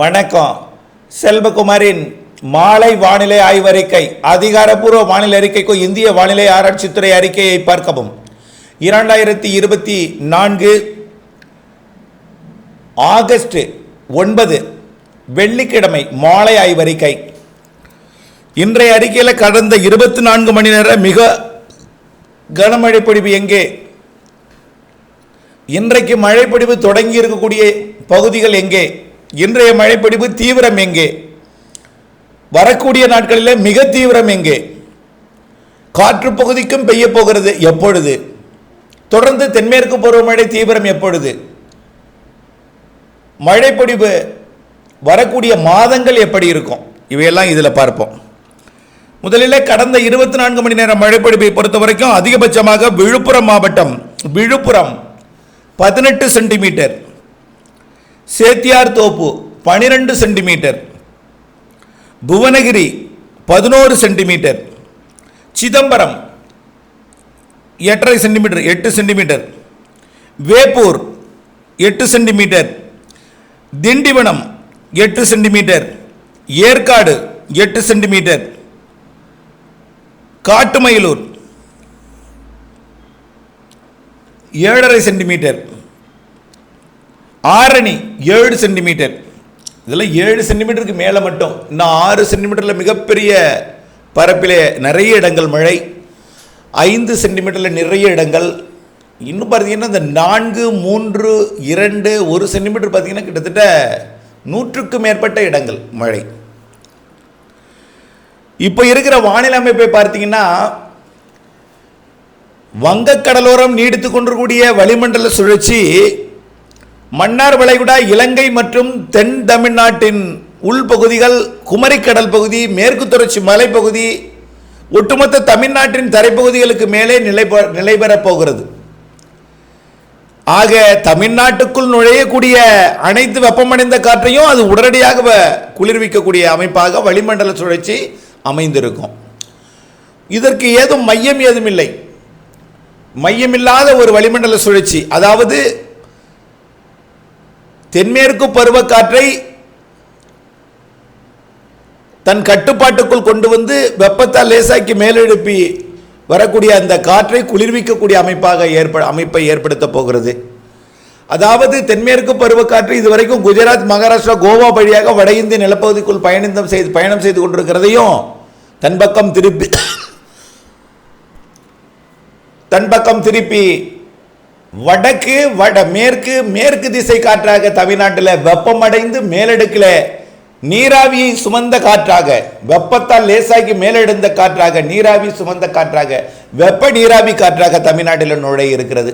வணக்கம். செல்வகுமாரின் மாலை வானிலை ஆய்வறிக்கை அதிகாரப்பூர்வ வானிலை அறிக்கைக்கும் இந்திய வானிலை ஆராய்ச்சித்துறை அறிக்கையை பார்க்கவும். இரண்டாயிரத்தி இருபத்தி நான்கு ஆகஸ்ட் ஒன்பது வெள்ளிக்கிழமை மாலை ஆய்வறிக்கை. இன்றைய அறிக்கையில் கடந்த இருபத்தி நான்கு மணி நேர மிக கனமழை பொழிவு எங்கே? இன்றைக்கு மழைப்பொழிவு தொடங்கி இருக்கக்கூடிய பகுதிகள் எங்கே? இன்றைய மழைப்பிடிப்பு தீவிரம் எங்கே? வரக்கூடிய நாட்களில் மிக தீவிரம் எங்கே? காற்று பகுதிக்கும் பெய்ய போகிறது எப்பொழுது? தொடர்ந்து தென்மேற்கு பருவமழை தீவிரம் எப்பொழுது? மழைப்பொடிவு வரக்கூடிய மாதங்கள் எப்படி இருக்கும்? இவையெல்லாம் இதில் பார்ப்போம். முதலில் கடந்த இருபத்தி நான்கு மணி நேரம் மழைப்பொழிவை பொறுத்த வரைக்கும் அதிகபட்சமாக விழுப்புரம் மாவட்டம் விழுப்புரம் பதினெட்டு சென்டிமீட்டர். சேத்தியார் தோப்பு பனிரெண்டு சென்டிமீட்டர். புவனகிரி பதினோரு சென்டிமீட்டர். சிதம்பரம் எட்டரை சென்டிமீட்டர் எட்டு சென்டிமீட்டர். வேப்பூர் எட்டு சென்டிமீட்டர். திண்டிவனம் எட்டு சென்டிமீட்டர். ஏற்காடு எட்டு சென்டிமீட்டர். காட்டுமயிலூர் ஏழரை சென்டிமீட்டர். ஆரணி ஏழு சென்டிமீட்டர். இதெல்லாம் ஏழு சென்டிமீட்டருக்கு மேலே மட்டும். இன்னும் ஆறு சென்டிமீட்டரில் மிகப்பெரிய பரப்பிலே நிறைய இடங்கள் மழை. ஐந்து சென்டிமீட்டரில் நிறைய இடங்கள். இன்னும் பார்த்தீங்கன்னா இந்த நான்கு மூன்று இரண்டு ஒரு சென்டிமீட்டர் பார்த்தீங்கன்னா கிட்டத்தட்ட நூற்றுக்கும் மேற்பட்ட இடங்கள் மழை. இப்போ இருக்கிற வானிலை அமைப்பை பார்த்தீங்கன்னா வங்கக்கடலோரம் நீடித்து கொண்டிருக்கூடிய வளிமண்டல சுழற்சி மன்னார் வளைகுடா இலங்கை மற்றும் தென் தமிழ்நாட்டின் உள்பகுதிகள் குமரிக்கடல் பகுதி மேற்கு தொடர்ச்சி மலைப்பகுதி ஒட்டுமொத்த தமிழ்நாட்டின் தரைப்பகுதிகளுக்கு மேலே நிலை நிலை பெறப் போகிறது. ஆக தமிழ்நாட்டுக்குள் நுழையக்கூடிய அனைத்து வெப்பமடைந்த காற்றையும் அது உடனடியாக குளிர்விக்கக்கூடிய அமைப்பாக வளிமண்டல சுழற்சி அமைந்திருக்கும். இதற்கு ஏதும் மையம் ஏதும் இல்லை மையமில்லாத ஒரு வளிமண்டல சுழற்சி அதாவது தென்மேற்கு பருவக்காற்றை தன் கட்டுப்பாட்டுக்குள் கொண்டு வந்து வெப்பத்தால் லேசாக்கி மேலெழுப்பி வரக்கூடிய அந்த காற்றை குளிர்விக்கக்கூடிய அமைப்பாக ஏற்ப அமைப்பை ஏற்படுத்தப் போகிறது. அதாவது தென்மேற்கு பருவக்காற்று இதுவரைக்கும் குஜராத் மகாராஷ்டிரா கோவா வழியாக வட இந்திய நிலப்பகுதிக்குள் பயணித்தம் செய்து பயணம் செய்து கொண்டிருக்கிறதையும் தன் பக்கம் திருப்பி தன் பக்கம் திருப்பி வடக்கு வட மேற்கு மேற்கு திசை காற்றாக தமிழ்நாட்டில் வெப்பமடைந்து மேலடுக்கில் நீராவியை சுமந்த காற்றாக வெப்பத்தால் லேசாக்கி மேலெடுந்த காற்றாக நீராவி சுமந்த காற்றாக வெப்ப நீராவி காற்றாக தமிழ்நாட்டில் நுழைய இருக்கிறது.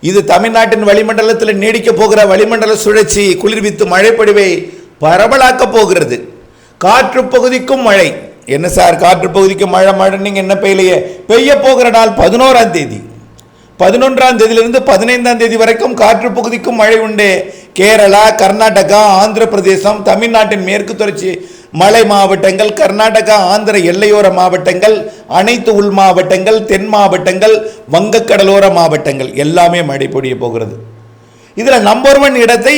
இது தமிழ்நாட்டின் வளிமண்டலத்தில் நீடிக்க போகிற வளிமண்டல சுழற்சி குளிர்வித்து மழைப்பொழிவை பரவலாக்க போகிறது. காற்று பகுதிக்கும் மழை. என்ன சார் காற்று பகுதிக்கும் மழை மழை நீங்கள் என்ன பெய்யலையே? பெய்ய போகிற நாள் பதினோராம் தேதி. பதினொன்றாம் தேதியிலிருந்து பதினைந்தாம் தேதி வரைக்கும் காற்று பகுதிக்கும் மழை உண்டு. கேரளா கர்நாடகா ஆந்திர பிரதேசம் தமிழ்நாட்டின் மேற்கு தொடர்ச்சி மலை மாவட்டங்கள் கர்நாடகா ஆந்திர எல்லையோர மாவட்டங்கள் அனைத்து உள் மாவட்டங்கள் தென் மாவட்டங்கள் வங்கக்கடலோர மாவட்டங்கள் எல்லாமே மழை பொழிய போகிறது. இதில் நம்பர் ஒன் இடத்தை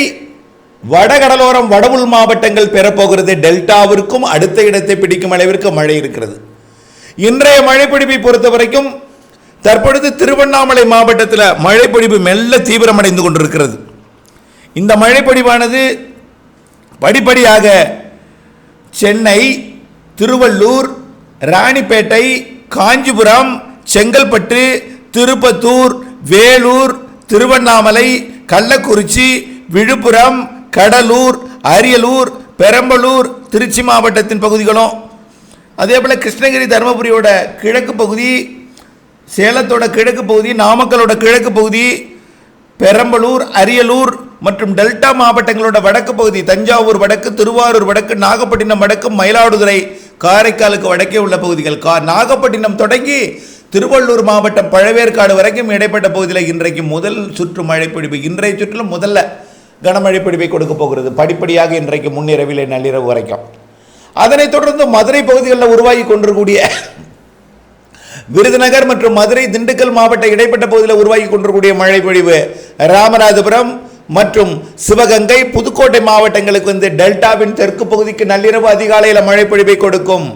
வடகடலோரம் வட உள் மாவட்டங்கள் பெறப்போகிறது டெல்டாவிற்கும் அடுத்த இடத்தை பிடிக்கும் அளவிற்கு மழை இருக்கிறது. இன்றைய மழைப்பிடிப்பை பொறுத்த வரைக்கும் தற்பொழுது திருவண்ணாமலை மாவட்டத்தில் மழைப்பொழிவு மெல்ல தீவிரமடைந்து கொண்டிருக்கிறது. இந்த மழைப்பொழிவானது படிப்படியாக சென்னை திருவள்ளூர் ராணிப்பேட்டை காஞ்சிபுரம் செங்கல்பட்டு திருப்பத்தூர் வேலூர் திருவண்ணாமலை கள்ளக்குறிச்சி விழுப்புரம் கடலூர் அரியலூர் பெரம்பலூர் திருச்சி மாவட்டத்தின் பகுதிகளும் அதே போல் கிருஷ்ணகிரி தருமபுரியோட கிழக்கு பகுதி சேலத்தோட கிழக்கு பகுதி நாமக்கலோட கிழக்கு பகுதி பெரம்பலூர் அரியலூர் மற்றும் டெல்டா மாவட்டங்களோட வடக்கு பகுதி தஞ்சாவூர் வடக்கு திருவாரூர் வடக்கு நாகப்பட்டினம் வடக்கு மயிலாடுதுறை காரைக்காலுக்கு வடக்கே உள்ள பகுதிகள். கா நாகப்பட்டினம் தொடங்கி திருவள்ளூர் மாவட்டம் பழவேற்காடு வரைக்கும் இடைப்பட்ட பகுதியில் இன்றைக்கு முதல் சுற்று மழைப்பிடிப்பு. இன்றைய சுற்றிலும் முதல்ல கனமழை பிடிப்பை கொடுக்க போகிறது. படிப்படியாக இன்றைக்கு முன்னிரவில் நள்ளிரவு வரைக்கும். அதனைத் தொடர்ந்து மதுரை பகுதிகளில் உருவாகி கொண்டிருக்கூடிய விருதுநகர் மற்றும் மதுரை திண்டுக்கல் மாவட்ட இடைப்பட்ட பகுதியில் உருவாகி கொண்டிருக்கூடிய மழை பொழிவு. ராமநாதபுரம் மற்றும் சிவகங்கை புதுக்கோட்டை மாவட்டங்களுக்கு வந்து டெல்டாவின் தெற்கு பகுதிக்கு நள்ளிரவு அதிகாலையில் மழைப்பொழிவை கொடுக்கும்.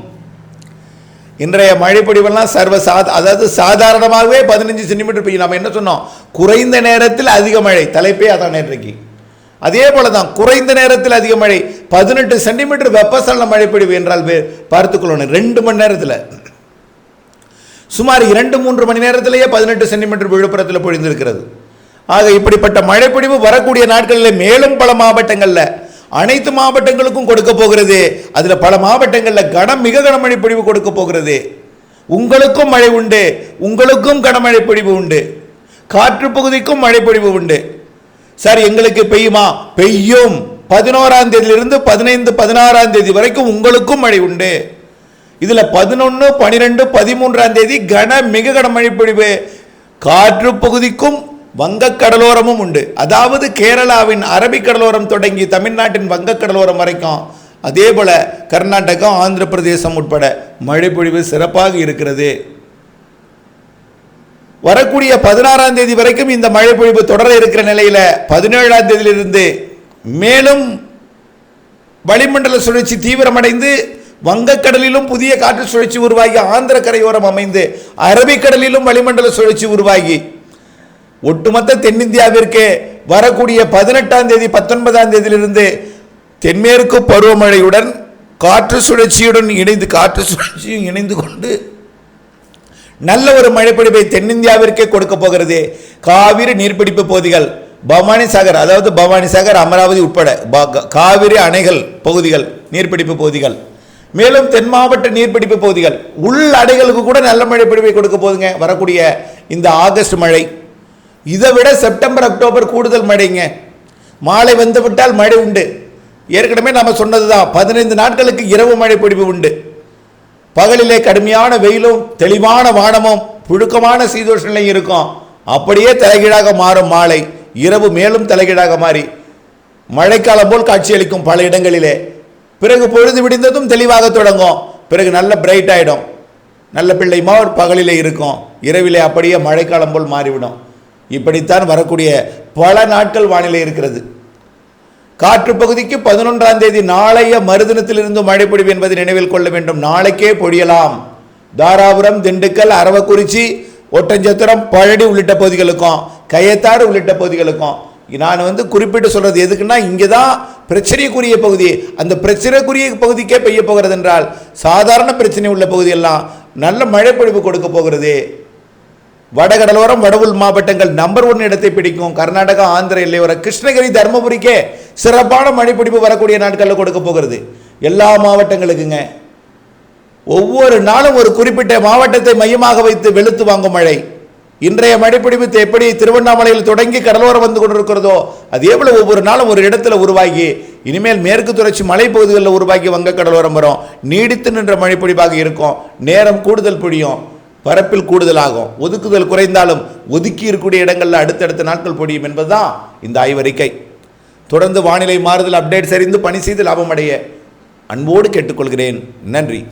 இன்றைய மழைப்பொழிவெல்லாம் சர்வ சாத அதாவது சாதாரணமாகவே பதினஞ்சு சென்டிமீட்டர் பெய்யும். நம்ம என்ன சொன்னோம்? குறைந்த நேரத்தில் அதிக மழை. தலைப்பே அதான் இன்றைக்கு அதே போல தான் குறைந்த நேரத்தில் அதிக மழை. பதினெட்டு சென்டிமீட்டர் வெப்பசலன மழைப்பொழிவு என்றால் பார்த்துக்கொள்ளணும் ரெண்டு மணி நேரத்தில். சுமார் இரண்டு மூன்று மணி நேரத்திலேயே பதினெட்டு சென்டிமீட்டர் விழுப்புரத்தில் பொழிந்திருக்கிறது. ஆக இப்படிப்பட்ட மழைப்பிடிவு வரக்கூடிய நாட்களில் மேலும் பல மாவட்டங்களில் அனைத்து மாவட்டங்களுக்கும் கொடுக்க போகிறது. அதில் பல மாவட்டங்களில் கனம் மிக கனமழை பொழிவு கொடுக்க போகிறது. உங்களுக்கும் மழை உண்டு உங்களுக்கும் கனமழை பொழிவு உண்டு. காற்று பகுதிக்கும் மழை பொழிவு உண்டு. சார் எங்களுக்கு பெய்யுமா? பெய்யும். பதினோராம் தேதியிலிருந்து பதினைந்து பதினாறாம் தேதி வரைக்கும் உங்களுக்கும் மழை உண்டு. இதுல பதினொன்று பனிரெண்டு பதிமூன்றாம் தேதி கன மிக கன மழைப்பொழிவு. காற்று பகுதிக்கும் வங்கக் கடலோரமும் உண்டு. அதாவது கேரளாவின் அரபிக் கடலோரம் தொடங்கி தமிழ்நாட்டின் வங்கக் கடலோரம் வரைக்கும். அதே போல கர்நாடகம் ஆந்திர பிரதேசம் உட்பட மழைப்பொழிவு சிறப்பாக இருக்கிறது. வரக்கூடிய பதினாறாம் தேதி வரைக்கும் இந்த மழைப்பொழிவு தொடர இருக்கிற நிலையில பதினேழாம் தேதியிலிருந்து மேலும் வளிமண்டல சுழற்சி தீவிரமடைந்து வங்கக்கடலிலும் புதிய காற்று சுழற்சி உருவாகி ஆந்திர கரையோரம் அமைந்து அரபிக்கடலிலும் வளிமண்டல சுழற்சி உருவாகி. ஒட்டுமொத்த தென்னிந்தியாவிற்கு வரக்கூடிய பதினெட்டாம் தேதி பத்தொன்பதாம் தேதியிலிருந்து தென்மேற்கு பருவமழையுடன் காற்று சுழற்சியுடன் இணைந்து காற்று சுழற்சியும் இணைந்து கொண்டு நல்ல ஒரு மழைப்பிடிப்பை தென்னிந்தியாவிற்கே கொடுக்க போகிறது. காவிரி நீர்பிடிப்பு பகுதிகள் பவானி சாகர் அதாவது பவானி சாகர் அமராவதி உட்பட காவிரி அணைகள் பகுதிகள் நீர்பிடிப்பு பகுதிகள். மேலும் தென் மாவட்ட நீர்பிடிப்பு பகுதிகள் உள் அடைகளுக்கு கூட நல்ல மழை பிடிப்பை கொடுக்க போகுதுங்க. வரக்கூடிய இந்த ஆகஸ்ட் மழை. இதை விட செப்டம்பர் அக்டோபர் கூடுதல் மழைங்க. மாலை வந்து விட்டால் மழை உண்டு. ஏற்கனவே நம்ம சொன்னதுதான் பதினைந்து நாட்களுக்கு இரவு மழை பிடிப்பு உண்டு. பகலிலே கடுமையான வெயிலும் தெளிவான வானமும் புழுக்கமான சீதோஷநிலையும் இருக்கும். அப்படியே தலைகீழாக மாறும் மாலை. இரவு மேலும் தலைகீழாக மாறி மழைக்காலம் போல் காட்சியளிக்கும் பல இடங்களிலே. பிறகு பொழுது விடிந்ததும் தெளிவாக தொடங்கும். பிறகு நல்ல பிரைட் ஆகிடும் நல்ல பிள்ளை மார் பகலில் இருக்கும். இரவிலே அப்படியே மழைக்காலம் போல் மாறிவிடும். இப்படித்தான் வரக்கூடிய பல நாட்கள் வானிலை இருக்கிறது. காற்று பகுதிக்கு பதினொன்றாம் தேதி நாளைய மறுதினத்திலிருந்து மழை பொழிவு என்பதை நினைவில் கொள்ள வேண்டும். நாளைக்கே பொழியலாம். தாராபுரம் திண்டுக்கல் அரவக்குறிச்சி ஒட்டஞ்சத்திரம் பழனி உள்ளிட்ட பகுதிகளுக்கும் கயத்தாறு உள்ளிட்ட பகுதிகளுக்கும். நான் வந்து குறிப்பிட்டு சொல்கிறது எதுக்குன்னா இங்கே தான் பிரச்சனைக்குரிய பகுதி அந்த பிரச்சனைக்குரிய பகுதிக்கே பெய்ய போகிறது என்றால் சாதாரண பிரச்சனை உள்ள பகுதியெல்லாம் நல்ல மழைப்பொழிவு கொடுக்க போகிறது. வடகடலோரம் வடவுள் மாவட்டங்கள் நம்பர் ஒன் இடத்தை பிடிக்கும். கர்நாடகா ஆந்திர எல்லையோர கிருஷ்ணகிரி தருமபுரிக்கே சிறப்பான மழைப்பிடிப்பு வரக்கூடிய நாட்களில் கொடுக்க போகிறது. எல்லா மாவட்டங்களுக்குங்க. ஒவ்வொரு நாளும் ஒரு குறிப்பிட்ட மாவட்டத்தை மையமாக வைத்து வெளுத்து வாங்கும் மழை. இன்றைய மழைப்பிடிப்பு எப்படி திருவண்ணாமலையில் தொடங்கி கடலோரம் வந்து கொண்டிருக்கிறதோ அதே போல ஒவ்வொரு நாளும் ஒரு இடத்துல உருவாகி இனிமேல் மேற்கு தொடர்ச்சி மலைப்பகுதிகளில் உருவாக்கி வங்க கடலோரம் வரும். நீடித்து நின்ற மழைப்பிடிப்பாக இருக்கும். நேரம் கூடுதல் பொழியும். பரப்பில் கூடுதலாகும். ஒதுக்குதல் குறைந்தாலும் ஒதுக்கி இருக்கக்கூடிய இடங்களில் அடுத்தடுத்த நாட்கள் பொடியும் என்பதுதான் இந்த ஆய்வறிக்கை. தொடர்ந்து வானிலை மாறுதல் அப்டேட் சரிந்து பணி செய்து லாபம் அடைய அன்போடு கேட்டுக்கொள்கிறேன். நன்றி.